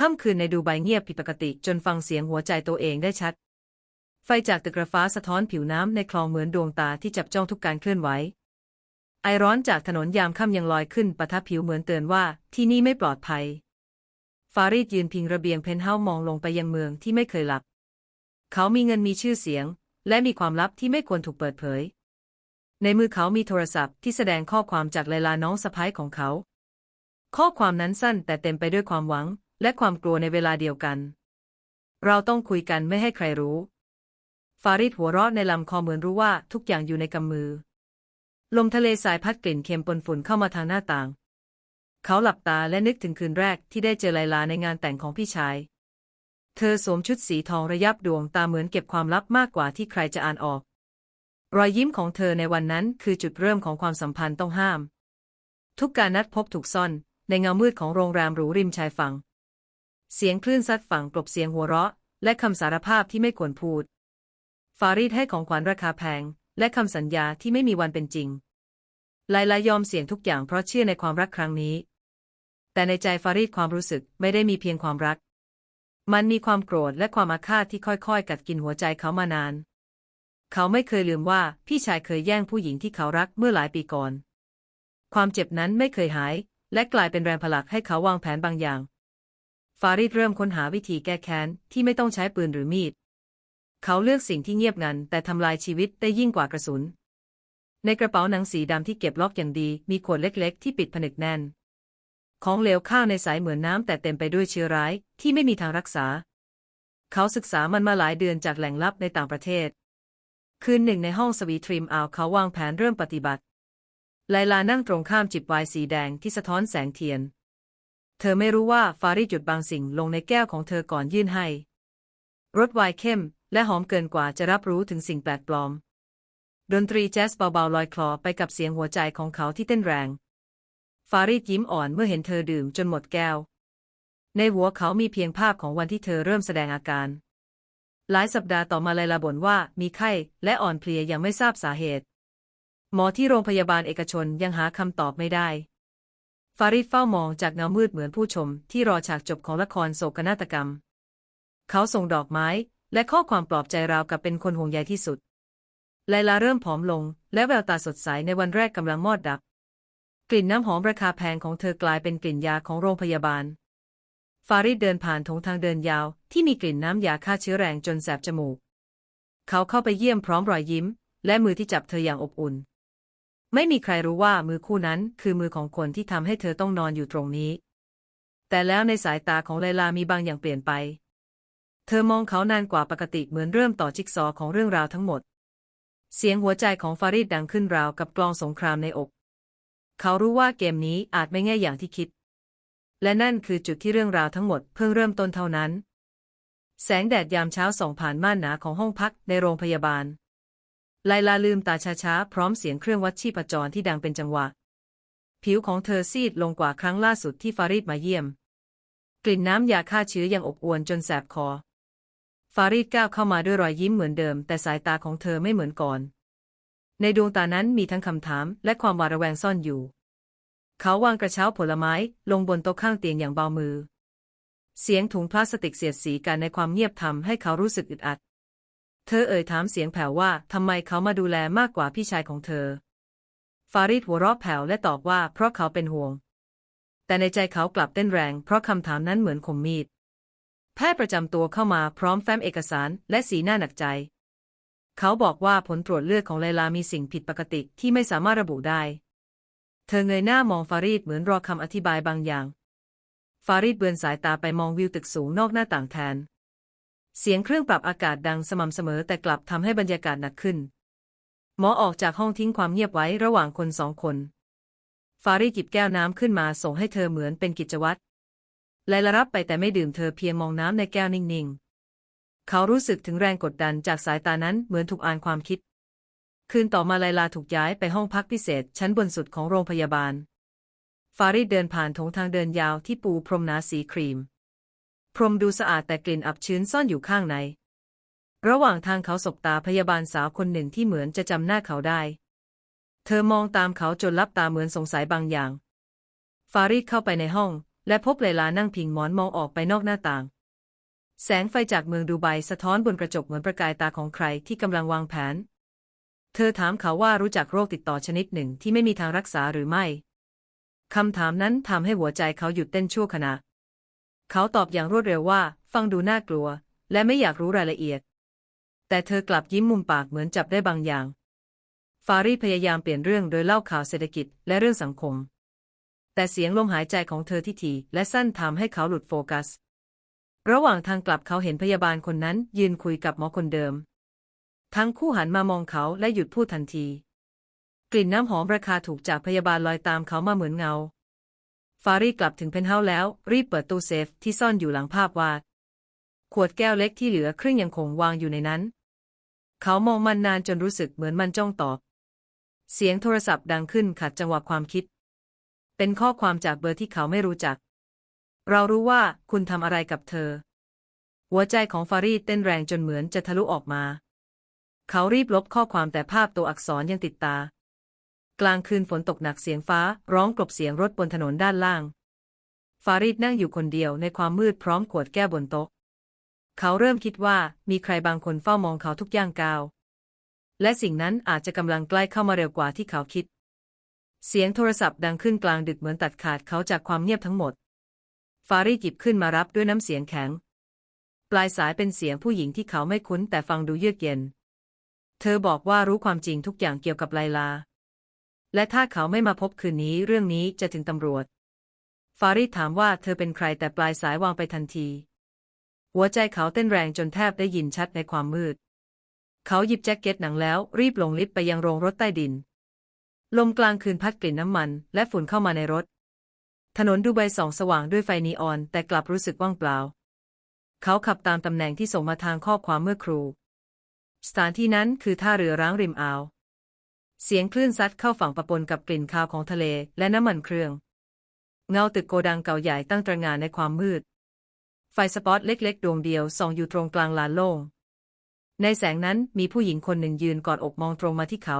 ค่ำคืนในดูไบเงียบผิดปกติจนฟังเสียงหัวใจตัวเองได้ชัด ไฟจากตึกระฟ้าสะท้อนผิวน้ำในคลองเหมือนดวงตาที่จับจ้องทุกการเคลื่อนไหว ไอร้อนจากถนนยามค่ำยังลอยขึ้นปะทะผิวเหมือนเตือนว่าที่นี่ไม่ปลอดภัย ฟารีดยืนพิงระเบียงเพนเฮาส์มองลงไปยังเมืองที่ไม่เคยหลับ เขามีเงินมีชื่อเสียง และมีความลับที่ไม่ควรถูกเปิดเผย ในมือเขามีโทรศัพท์ที่แสดงข้อความจากไลลาน้องสะพ้ายของเขา ข้อความนั้นสั้นแต่เต็มไปด้วยความหวัง และความกลัวในเวลาเดียวกัน เราต้องคุยกันไม่ให้ใครรู้ ฟาริดหัวเราะในลำคอเหมือนรู้ว่าทุกอย่างอยู่ในกำมือ ลมทะเลสายพัดกลิ่นเค็มปนฝุ่นเข้ามาทางหน้าต่าง เขาหลับตาและนึกถึงคืนแรกที่ได้เจอไลลาในงานแต่งของพี่ชาย เธอสวมชุดสีทองระยับดวงตาเหมือนเก็บความลับมากกว่าที่ใครจะอ่านออก รอยยิ้มของเธอในวันนั้นคือจุดเริ่มของความสัมพันธ์ต้องห้าม ทุกการนัดพบถูกซ่อนในเงามืดของโรงแรมหรูริมชายฝั่ง เสียงคลื่นซัดฝั่งกลบเสียงหัวเราะ และคำสารภาพที่ไม่ควรพูด ฟารีดให้ของขวัญราคาแพง และคำสัญญาที่ไม่มีวันเป็นจริงไลลายอมเสี่ยงทุกอย่างเพราะเชื่อในความรักครั้งนี้ แต่ในใจฟารีดความรู้สึกไม่ได้มีเพียงความรัก มันมีความโกรธและความอาฆาตที่ค่อยๆ กัดกินหัวใจเขามานาน เขาไม่เคยลืมว่าพี่ชายเคยแย่งผู้หญิงที่เขารักเมื่อหลายปีก่อน ความเจ็บนั้นไม่เคยหาย และกลายเป็นแรงผลักให้เขาวางแผนบางอย่างาริดเริ่มค้นหาวิธีแก้แค้นที่ไม่ต้องใช้ปืนหรือมีด เขาเลือกสิ่งที่เงียบงันแต่ทำลายชีวิตได้ยิ่งกว่ากระสุน ในกระเป๋าหนังสีดำที่เก็บล็อกอย่างดี มีขวดเล็กๆ ที่ปิดผนึกแน่น ของเหลวข้าวในสายเหมือนน้ำแต่เต็มไปด้วยเชื้อร้ายที่ไม่มีทางรักษา เขาศึกษามันมาหลายเดือนจากแหล่งลับในต่างประเทศ คืนหนึ่งในห้องสวีทริมอาวเขาวางแผนเริ่มปฏิบัติไลลานั่งตรงข้ามจิบไวน์สีแดงที่สะท้อนแสงเทียน เธอไม่รู้ว่าฟาริดหยุดบางสิ่งลงในแก้วของเธอก่อนยื่นให้ รสไวน์เข้ม และหอมเกินกว่าจะรับรู้ถึงสิ่งแปลกปลอม ดนตรีแจ๊สเบาๆลอยคลอไปกับเสียงหัวใจของเขาที่เต้นแรง ฟาริดยิ้มอ่อนเมื่อเห็นเธอดื่มจนหมดแก้ว ในหัวเขามีเพียงภาพของวันที่เธอเริ่มแสดงอาการ หลายสัปดาห์ต่อมาไลลาบ่นว่ามีไข้และอ่อนเพลียยังไม่ทราบสาเหตุ หมอที่โรงพยาบาลเอกชนยังหาคำตอบไม่ได้ ฟาริดเฝ้ามองจากเงามืดเหมือนผู้ชมที่รอฉากจบของละครโศกนาฏกรรม เขาส่งดอกไม้และข้อความปลอบใจราวกับเป็นคนห่วงใยที่สุด ไลลาเริ่มผอมลง และแววตาสดใสในวันแรกกำลังมอดดับ กลิ่นน้ำหอมราคาแพงของเธอกลายเป็นกลิ่นยาของโรงพยาบาล ฟาริดเดินผ่านถงทางเดินยาวที่มีกลิ่นน้ำยาฆ่าเชื้อแรงจนแสบจมูก เขาเข้าไปเยี่ยมพร้อมรอยยิ้ม และมือที่จับเธออย่างอบอุ่น ไม่มีใครรู้ว่ามือคู่นั้นคือมือของคนที่ทำให้เธอต้องนอนอยู่ตรงนี้ แต่แล้วในสายตาของไลลามีบางอย่างเปลี่ยนไป เธอมองเขานานกว่าปกติเหมือนเริ่มต่อจิ๊กซอว์ของเรื่องราวทั้งหมด เสียงหัวใจของฟาริดดังขึ้นราวกับกลองสงครามในอก เขารู้ว่าเกมนี้อาจไม่ง่ายอย่างที่คิด และนั่นคือจุดที่เรื่องราวทั้งหมดเพิ่งเริ่มต้นเท่านั้น แสงแดดยามเช้าส่องผ่านม่านหนาของห้องพักในโรงพยาบาล ไลลาลืมตาช้าๆ พร้อมเสียงเครื่องวัดชีพจรที่ดังเป็นจังหวะ ผิวของเธอซีดลงกว่าครั้งล่าสุดที่ฟาริดมาเยี่ยม กลิ่นน้ำยาฆ่าเชื้อยังอบอวนจนแสบคอ ฟาริดก้าวเข้ามาด้วยรอยยิ้มเหมือนเดิม แต่สายตาของเธอไม่เหมือนก่อน ในดวงตานั้นมีทั้งคำถามและความหวาดระแวงซ่อนอยู่ เขาวางกระเช้าผลไม้ลงบนโต๊ะข้างเตียงอย่างเบามือ เสียงถุงพลาสติกเสียดสีกันในความเงียบทำให้เขารู้สึกอึดอัด เธอเอ่ยถามเสียงแผ่วว่าทำไมเขามาดูแลมากกว่าพี่ชายของเธอ ฟาริดหัวเราะแผ่วและตอบว่าเพราะเขาเป็นห่วง แต่ในใจเขากลับเต้นแรง เพราะคำถามนั้นเหมือนคมมีด แพทย์ประจำตัวเข้ามาพร้อมแฟ้มเอกสารและสีหน้าหนักใจ เขาบอกว่าผลตรวจเลือดของไลลามีสิ่งผิดปกติที่ไม่สามารถระบุได้ เธอเงยหน้ามองฟารีดเหมือนรอคำอธิบายบางอย่าง ฟารีดเบือนสายตาไปมองวิวตึกสูงนอกหน้าต่างแทน เสียงเครื่องปรับอากาศดังสม่ำเสมอแต่กลับทำให้บรรยากาศหนักขึ้น หมอออกจากห้องทิ้งความเงียบไว้ระหว่างคนสองคน ฟารีดหยิบแก้วน้ำขึ้นมาส่งให้เธอเหมือนเป็นกิจวัตรไลลารับไปแต่ไม่ดื่มเธอเพียงมองน้ำในแก้วนิ่งๆ เขารู้สึกถึงแรงกดดันจากสายตานั้นเหมือนถูกอ่านความคิด คืนต่อมาไลลาถูกย้ายไปห้องพักพิเศษชั้นบนสุดของโรงพยาบาล ฟาริดเดินผ่านถงทางเดินยาวที่ปูพรมหนาสีครีม พรมดูสะอาดแต่กลิ่นอับชื้นซ่อนอยู่ข้างใน ระหว่างทางเขาสบตาพยาบาลสาวคนหนึ่งที่เหมือนจะจำหน้าเขาได้ เธอมองตามเขาจนลับตาเหมือนสงสัยบางอย่าง ฟาริดเข้าไปในห้อง และพบไลลานั่งพิงหมอนมองออกไปนอกหน้าต่าง แสงไฟจากเมืองดูไบสะท้อนบนกระจกเหมือนประกายตาของใครที่กำลังวางแผน เธอถามเขาว่ารู้จักโรคติดต่อชนิดหนึ่งที่ไม่มีทางรักษาหรือไม่คำถามนั้นทำให้หัวใจเขาหยุดเต้นชั่วขณะ เขาตอบอย่างรวดเร็วว่า ฟังดูน่ากลัว และไม่อยากรู้รายละเอียด แต่เธอกลับยิ้มมุมปากเหมือนจับได้บางอย่าง ฟารีพยายามเปลี่ยนเรื่องโดยเล่าข่าวเศรษฐกิจและเรื่องสังคม แต่เสียงลมหายใจของเธอที่ถี่และสั้นทำให้เขาหลุดโฟกัส ระหว่างทางกลับเขาเห็นพยาบาลคนนั้น ยืนคุยกับหมอคนเดิม ทั้งคู่หันมามองเขาและหยุดพูดทันที กลิ่นน้ำหอมราคาถูกจากพยาบาลลอยตามเขามาเหมือนเงา ฟารีกลับถึงเพนท์เฮาส์แล้ว รีบเปิดตู้เซฟที่ซ่อนอยู่หลังภาพวาด ขวดแก้วเล็กที่เหลือครึ่งยังคงวางอยู่ในนั้น เขามองมันนานจนรู้สึกเหมือนมันจ้องตอบ เสียงโทรศัพท์ดังขึ้นขัดจังหวะความคิด เป็นข้อความจากเบอร์ที่เขาไม่รู้จัก เรารู้ว่าคุณทำอะไรกับเธอ หัวใจของฟารีเต้นแรงจนเหมือนจะทะลุออกมา เขารีบลบข้อความแต่ภาพตัวอักษรยังติดตา กลางคืนฝนตกหนักเสียงฟ้าร้องกลบเสียงรถบนถนนด้านล่าง ฟารีดนั่งอยู่คนเดียวในความมืดพร้อมขวดแก้วบนโต๊ะ เขาเริ่มคิดว่ามีใครบางคนเฝ้ามองเขาทุกย่างก้าว และสิ่งนั้นอาจจะกำลังใกล้เข้ามาเร็วกว่าที่เขาคิด เสียงโทรศัพท์ดังขึ้นกลางดึกเหมือนตัดขาดเขาจากความเงียบทั้งหมด ฟารีดหยิบขึ้นมารับด้วยน้ำเสียงแข็ง ปลายสายเป็นเสียงผู้หญิงที่เขาไม่คุ้นแต่ฟังดูเยือกเย็น เธอบอกว่ารู้ความจริงทุกอย่างเกี่ยวกับไลลา และถ้าเขาไม่มาพบคืนนี้เรื่องนี้จะถึงตำรวจ ฟารีดถามว่าเธอเป็นใครแต่ปลายสายวางไปทันที หัวใจเขาเต้นแรงจนแทบได้ยินชัดในความมืด เขาหยิบแจ็คเก็ตหนังแล้วรีบลงลิฟต์ไปยังโรงรถใต้ดิน ลมกลางคืนพัดกลิ่นน้ำมัน และฝุ่นเข้ามาในรถ ถนนดูไบส่องสว่างด้วยไฟนีออน แต่กลับรู้สึกว่างเปล่า เขาขับตามตำแหน่งที่ส่งมาทางข้อความเมื่อครู สถานที่นั้นคือท่าเรือร้างริมอ่าว เสียงคลื่นซัดเข้าฝั่งปะปนกับกลิ่นคาวของทะเลและน้ำมันเครื่อง เงาตึกโกดังเก่าใหญ่ตั้งตระหง่านในความมืด ไฟสปอตเล็กๆ ดวงเดียวส่องอยู่ตรงกลางลานโล่ง ในแสงนั้นมีผู้หญิงคนหนึ่งยืนกอดอกมองตรงมาที่เขา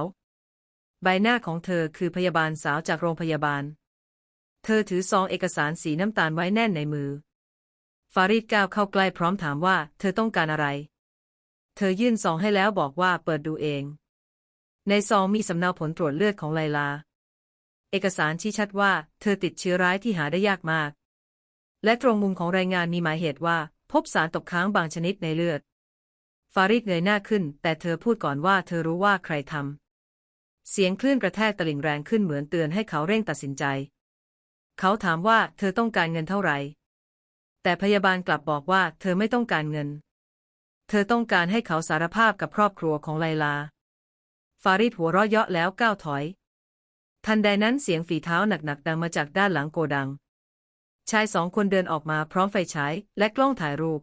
ใบหน้าของเธอคือพยาบาลสาวจากโรงพยาบาล เธอถือซองเอกสารสีน้ำตาลไว้แน่นในมือ ฟารีดก้าวเข้าใกล้พร้อมถามว่า เธอต้องการอะไร เธอยื่นซองให้แล้วบอกว่าเปิดดูเอง ในซองมีสำเนาผลตรวจเลือดของไลลา เอกสารชี้ชัดว่า เธอติดเชื้อร้ายที่หาได้ยากมาก และตรงมุมของรายงานมีหมายเหตุว่า พบสารตกค้างบางชนิดในเลือด ฟาริดเงยหน้าขึ้น แต่เธอพูดก่อนว่าเธอรู้ว่าใครทำ เสียงคลื่นกระแทกตลิ่งแรงขึ้นเหมือนเตือนให้เขาเร่งตัดสินใจ เขาถามว่าเธอต้องการเงินเท่าไหร่ แต่พยาบาลกลับบอกว่าเธอไม่ต้องการเงิน เธอต้องการให้เขาสารภาพกับครอบครัวของไลลา ฟาริดหัวเราะเยาะแล้วก้าวถอย ทันใดนั้นเสียงฝีเท้าหนักๆดังมาจากด้านหลังโกดัง ชายสองคนเดินออกมาพร้อมไฟฉายและกล้องถ่ายรูป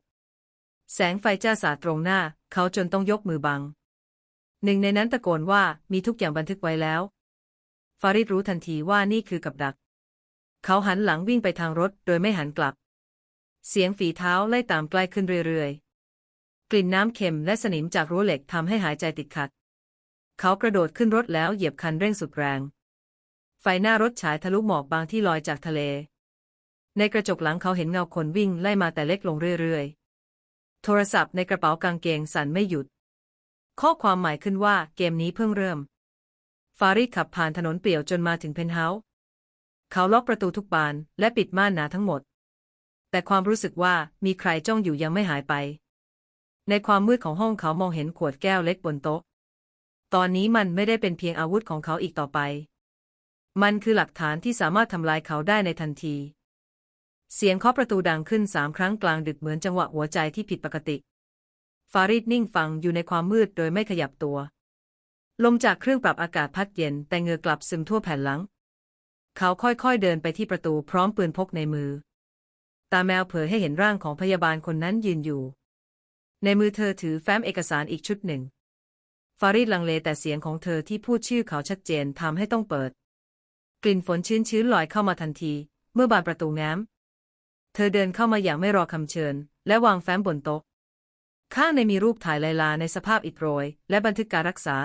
แสงไฟจ้าสาดตรงหน้า เขาจนต้องยกมือบัง หนึ่งในนั้นตะโกนว่ามีทุกอย่างบันทึกไว้แล้ว ฟาริดรู้ทันทีว่านี่คือกับดัก เขาหันหลังวิ่งไปทางรถโดยไม่หันกลับ เสียงฝีเท้าไล่ตามใกล้ขึ้นเรื่อยๆ กลิ่นน้ำเค็มและสนิมจากรั้วเหล็กทำให้หายใจติดขัด เขากระโดดขึ้นรถแล้วเหยียบคันเร่งสุดแรง ไฟหน้ารถฉายทะลุหมอกบางที่ลอยจากทะเล ในกระจกหลังเขาเห็นเงาคนวิ่งไล่มาแต่เล็กลงเรื่อยๆ โทรศัพท์ในกระเป๋ากางเกงสั่นไม่หยุด ข้อความหมายขึ้นว่าเกมนี้เพิ่งเริ่ม ฟาริดขับผ่านถนนเปลี่ยวจนมาถึงเพนท์เฮาส์เขาล็อกประตูทุกบานและปิดม่านหนาทั้งหมด แต่ความรู้สึกว่ามีใครจ้องอยู่ยังไม่หายไป ในความมืดของห้องเขามองเห็นขวดแก้วเล็กบนโต๊ะ ตอนนี้มันไม่ได้เป็นเพียงอาวุธของเขาอีกต่อไป มันคือหลักฐานที่สามารถทำลายเขาได้ในทันที เสียงเคาะประตูดังขึ้นสามครั้งกลางดึกเหมือนจังหวะหัวใจที่ผิดปกติ ฟาริดนิ่งฟังอยู่ในความมืดโดยไม่ขยับตัว ลมจากเครื่องปรับอากาศพัดเย็นแต่เหงื่อกลับซึมทั่วแผ่นหลัง เขาค่อยๆเดินไปที่ประตูพร้อมปืนพกในมือ ตาแมวเผยให้เห็นร่างของพยาบาลคนนั้นยืนอยู่ ในมือเธอถือแฟ้มเอกสารอีกชุดหนึ่ง ฟาริดลังเลแต่เสียงของเธอที่พูดชื่อเขาชัดเจนทำให้ต้องเปิด กลิ่นฝนชื้นๆลอยเข้ามาทันที เมื่อบานประตูง้มเธอเดินเข้ามาอย่างไม่รอคำเชิญ และวางแฟ้มบนโต๊ะ ข้างในมีรูปถ่ายไลลาในสภาพอิดโรย และบันทึกการรักษา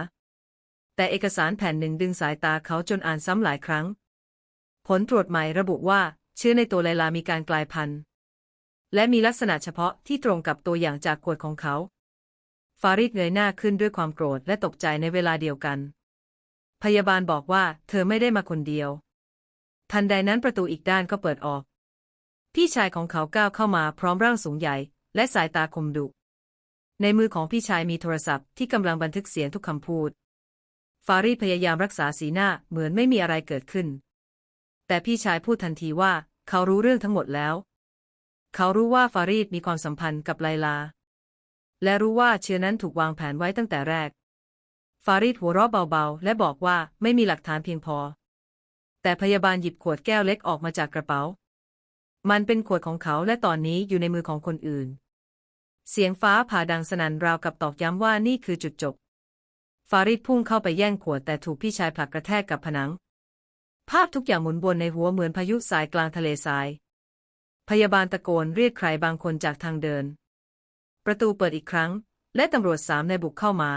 แต่เอกสารแผ่นหนึ่งดึงสายตาเขาจนอ่านซ้ำหลายครั้ง ผลตรวจใหม่ระบุว่าเชื้อในตัวไลลามีการกลายพันธุ์และมีลักษณะเฉพาะที่ตรงกับตัวอย่างจากขวดของเขา ฟาริดเงยหน้าขึ้นด้วยความโกรธและตกใจในเวลาเดียวกัน พยาบาลบอกว่าเธอไม่ได้มาคนเดียว ทันใดนั้นประตูอีกด้านก็เปิดออก พี่ชายของเขาก้าวเข้ามาพร้อมร่างสูงใหญ่ และสายตาคมดุ ในมือของพี่ชายมีโทรศัพท์ที่กำลังบันทึกเสียงทุกคำพูด ฟารีดพยายามรักษาสีหน้าเหมือนไม่มีอะไรเกิดขึ้น แต่พี่ชายพูดทันทีว่า เขารู้เรื่องทั้งหมดแล้ว เขารู้ว่าฟารีดมีความสัมพันธ์กับไลลา และรู้ว่าเชื้อนั้นถูกวางแผนไว้ตั้งแต่แรก ฟารีดหัวเราะเบาๆ และบอกว่าไม่มีหลักฐานเพียงพอ แต่พยาบาลหยิบขวดแก้วเล็กออกมาจากกระเป๋า มันเป็นขวดของเขาและตอนนี้อยู่ในมือของคนอื่น เสียงฟ้าผ่าดังสนั่นราวกับตอกย้ำว่านี่คือจุดจบ ฟาริดพุ่งเข้าไปแย่งขวดแต่ถูกพี่ชายผลักกระแทกกับผนัง ภาพทุกอย่างหมุนวนในหัวเหมือนพายุสายกลางทะเลทราย พยาบาลตะโกนเรียกใครบางคนจากทางเดิน ประตูเปิดอีกครั้ง และตำรวจสามนายบุกเข้ามา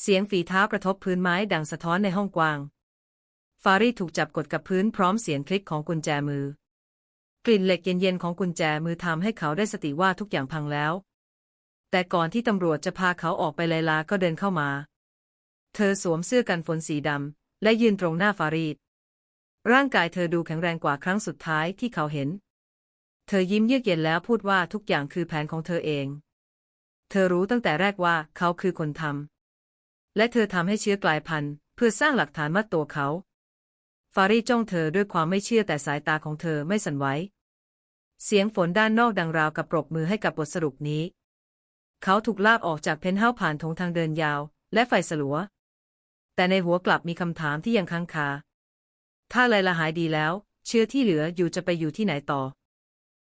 เสียงฝีเท้ากระทบพื้นไม้ดังสะท้อนในห้องกว้าง ฟารีถูกจับกดกับพื้นพร้อมเสียงคลิกของกุญแจมือ กลิ่นเหล็กเย็นๆของกุญแจมือทำให้เขาได้สติว่าทุกอย่างพังแล้ว แต่ก่อนที่ตำรวจจะพาเขาออกไปไลลาก็เดินเข้ามา เธอสวมเสื้อกันฝนสีดำและยืนตรงหน้าฟารีดร่างกายเธอดูแข็งแรงกว่าครั้งสุดท้ายที่เขาเห็น เธอยิ้มเยือกเย็นแล้วพูดว่าทุกอย่างคือแผนของเธอเอง เธอรู้ตั้งแต่แรกว่าเขาคือคนทำ และเธอทำให้เชื้อกลายพันธุ์ เพื่อสร้างหลักฐานมัดตัวเขา ฟารีจ้องเธอด้วยความไม่เชื่อแต่สายตาของเธอไม่สั่นไหว เสียงฝนด้านนอกดังราวกับปรบมือให้กับบทสรุปนี้ เขาถูกลากออกจากเพนท์เฮาส์ผ่านทงทางเดินยาว และไฟสลัว แต่ในหัวกลับมีคำถามที่ยังค้างคา ถ้าไลลาหายดีแล้ว เชื้อที่เหลืออยู่จะไปอยู่ที่ไหนต่อ